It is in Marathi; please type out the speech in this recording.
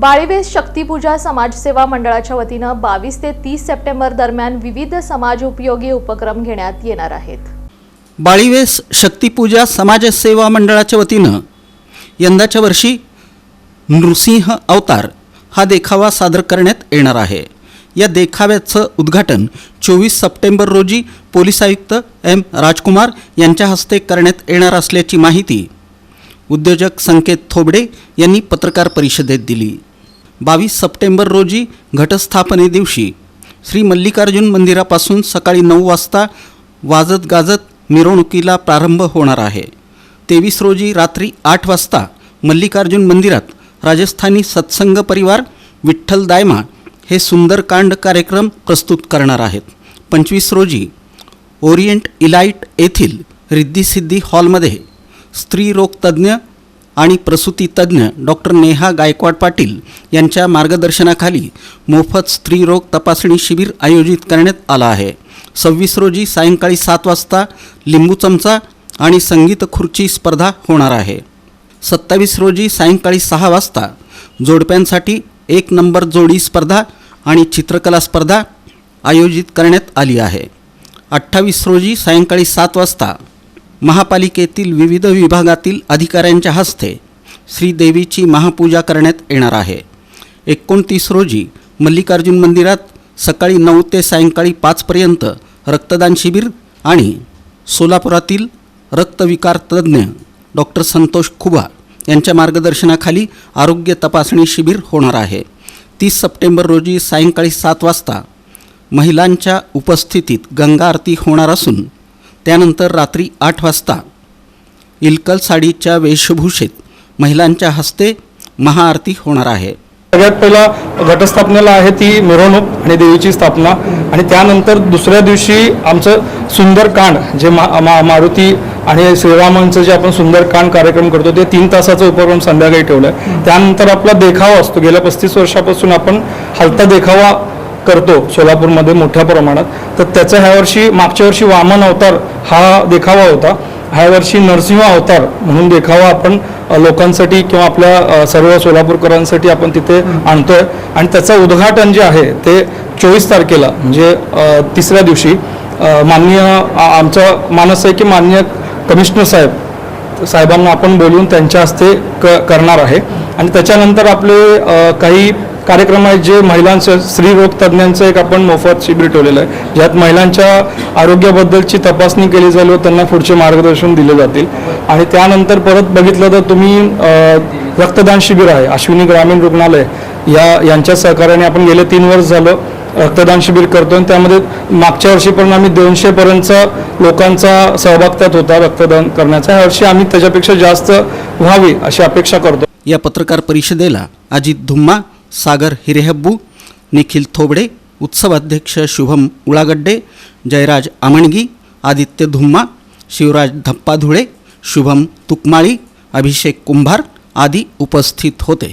बाळीवेस शक्तीपूजा समाजसेवा मंडळाच्या वतीनं बावीस ते तीस सप्टेंबर दरम्यान विविध समाज उपयोगी उपक्रम घेण्यात येणार आहेत. बाळीवेस शक्तीपूजा समाजसेवा मंडळाच्या वतीनं यंदाच्या वर्षी नृसिंह अवतार हा देखावा सादर करण्यात येणार आहे. या देखाव्याचं उद्घाटन चोवीस सप्टेंबर रोजी पोलीस आयुक्त एम राजकुमार यांच्या हस्ते करण्यात येणार असल्याची माहिती उद्योजक संकेत थोबडे यांनी पत्रकार परिषदेत दिली. बावीस सप्टेंबर रोजी घटस्थापने दिवशी श्री मल्लिकार्जुन मंदिरापासून सकाळी नऊ वाजता वाजत गाजत मिरवणुकीला प्रारंभ होणार आहे. तेवीस रोजी रात्री आठ वाजता मल्लिकार्जुन मंदिरात राजस्थानी सत्संग परिवार विठ्ठल दायमा हे सुंदरकांड कार्यक्रम प्रस्तुत करणार आहेत. पंचवीस रोजी ओरिएंट इलाइट येथील रिद्धिसिद्धी हॉलमध्ये स्त्रीरोगतज्ञ आणि प्रसूतीतज्ञ डॉक्टर नेहा गायकवाड पाटील यांच्या मार्गदर्शनाखाली मोफत स्त्रीरोग तपासणी शिबिर आयोजित करण्यात आलं आहे. सव्वीस रोजी सायंकाळी सात वाजता लिंबू चमचा आणि संगीत खुर्ची स्पर्धा होणार आहे. सत्तावीस रोजी सायंकाळी सहा वाजता जोडप्यांसाठी एक नंबर जोडी स्पर्धा आणि चित्रकला स्पर्धा आयोजित करण्यात आली आहे. अठ्ठावीस रोजी सायंकाळी सात वाजता महापालिकेतील विविध विभागातील अधिकाऱ्यांच्या हस्ते श्रीदेवीची महापूजा करण्यात येणार आहे. एकोणतीस रोजी मल्लिकार्जुन मंदिरात सकाळी नऊ ते सायंकाळी पाचपर्यंत रक्तदान शिबिर आणि सोलापुरातील रक्तविकार तज्ज्ञ डॉक्टर संतोष खुबा यांच्या मार्गदर्शनाखाली आरोग्य तपासणी शिबिर होणार आहे. तीस सप्टेंबर रोजी सायंकाळी सात वाजता महिलांच्या उपस्थितीत गंगा आरती होणार असून त्यानंतर रात्री आठ वाजता इलकल साडीच्या वेशभूषेत महिलांच्या हस्ते महाआरती होणार आहे. सगळ्यात पहिला घटस्थापनेला आहे ती मिरवणूक आणि देवीची स्थापना. आणि त्यानंतर दुसऱ्या दिवशी आमचं सुंदरकांड जे मा मा मारुती आणि श्रीरामांचं जे आपण सुंदरकांड कार्यक्रम करतो ते तीन तासाचा उपक्रम संध्याकाळी ठेवला आहे त्यानंतर आपला देखावा असतो. गेल्या पस्तीस वर्षापासून आपण हलता देखावा करतो सोलापूरमध्ये मोठ्या प्रमाणात तर त्याचं ह्या वर्षी मागच्या वर्षी वामन अवतार हा देखावा होता. ह्या वर्षी नरसिंह अवतार म्हणून देखावा आपण लोकांसाठी किंवा आपल्या सर्व सोलापूरकरांसाठी आपण तिथे आणतोय. आणि त्याचं उद्घाटन जे आहे ते चोवीस तारखेला म्हणजे तिसऱ्या दिवशी माननीय आमचं आमचा मानस आहे की माननीय कमिशनर साहेब साहेबांना आपण बोलून त्यांच्या हस्ते क करणार आहे. आणि त्याच्यानंतर आपले काही कार्यक्रम आहे जे महिलांचं स्त्रीरोग तज्ज्ञांचं एक आपण मोफत शिबिर ठेवलेलं आहे. ज्यात महिलांच्या आरोग्याबद्दलची तपासणी केली जाईल व त्यांना पुढचे मार्गदर्शन दिले जातील. आणि त्यानंतर परत बघितलं तर तुम्ही रक्तदान शिबिर आहे अश्विनी ग्रामीण रुग्णालय. या यांच्या सहकार्याने आपण गेले तीन वर्ष झालं रक्तदान शिबिर करतो आणि त्यामध्ये मागच्या वर्षीपर्यंत आम्ही दोनशेपर्यंतचा लोकांचा सहभाग त्यात होता रक्तदान करण्याचा. ह्या वर्षी आम्ही त्याच्यापेक्षा जास्त व्हावी अशी अपेक्षा करतो या पत्रकार परिषदेला अजित धुम्मा सागर हिरेहब्बू निखिल थोबडे उत्सवाध्यक्ष शुभम उळागड्डे जयराज आमणगी आदित्य धुम्मा शिवराज धप्पाधुळे शुभम तुकमाळी अभिषेक कुंभार आदी उपस्थित होते.